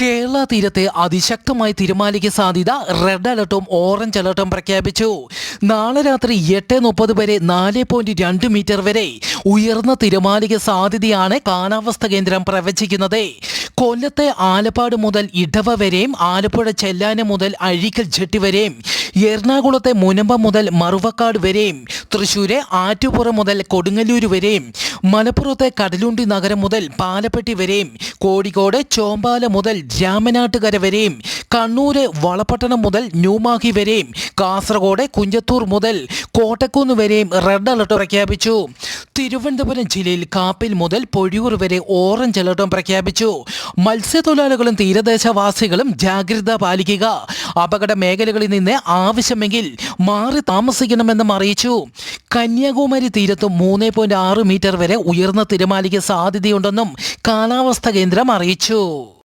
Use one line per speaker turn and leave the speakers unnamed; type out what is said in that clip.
കേരള തീരത്തെ അതിശക്തമായ തിരമാലയ്ക്ക് സാധ്യത റെഡ് അലർട്ടും ഓറഞ്ച് അലർട്ടും പ്രഖ്യാപിച്ചു. നാളെ രാത്രി എട്ട് മുപ്പത് വരെ നാല് പോയിന്റ് രണ്ട് മീറ്റർ വരെ ഉയർന്ന തിരമാലയ്ക്ക് സാധ്യതയാണ് കാലാവസ്ഥ കേന്ദ്രം പ്രവചിക്കുന്നത്. കൊല്ലത്തെ ആലപ്പാട് മുതൽ ഇടവ വരെയും ആലപ്പുഴ ചെല്ലാനം മുതൽ അഴീക്കൽ ജെട്ടി വരെയും എറണാകുളത്തെ മുനമ്പ മുതൽ മറുവക്കാട് വരെയും തൃശ്ശൂരെ ആറ്റുപുറം മുതൽ കൊടുങ്ങല്ലൂർ വരെയും മലപ്പുറത്തെ കടലുണ്ടി നഗരം മുതൽ പാലപ്പെട്ടി വരെയും കോഴിക്കോട് ചോമ്പാല മുതൽ രാമനാട്ടുകര വരെയും കണ്ണൂര് വളപട്ടണം മുതൽ ന്യൂമാഹി വരെയും കാസർഗോഡ് കുഞ്ചത്തൂർ മുതൽ കോട്ടക്കുന്ന് വരെയും റെഡ് അലർട്ട് പ്രഖ്യാപിച്ചു. തിരുവനന്തപുരം ജില്ലയിൽ കാപ്പിൽ മുതൽ പൊഴിയൂർ വരെ ഓറഞ്ച് അലർട്ടും പ്രഖ്യാപിച്ചു. മത്സ്യത്തൊഴിലാളികളും തീരദേശവാസികളും ജാഗ്രത പാലിക്കുക. അപകട മേഖലകളിൽ നിന്ന് ആവശ്യമെങ്കിൽ മാറി താമസിക്കണമെന്നും അറിയിച്ചു. കന്യാകുമാരി തീരത്ത് മൂന്ന് പോയിന്റ് ആറ് മീറ്റർ വരെ ഉയർന്ന തിരമാലയ്ക്ക് സാധ്യതയുണ്ടെന്നും കാലാവസ്ഥാ കേന്ദ്രം അറിയിച്ചു.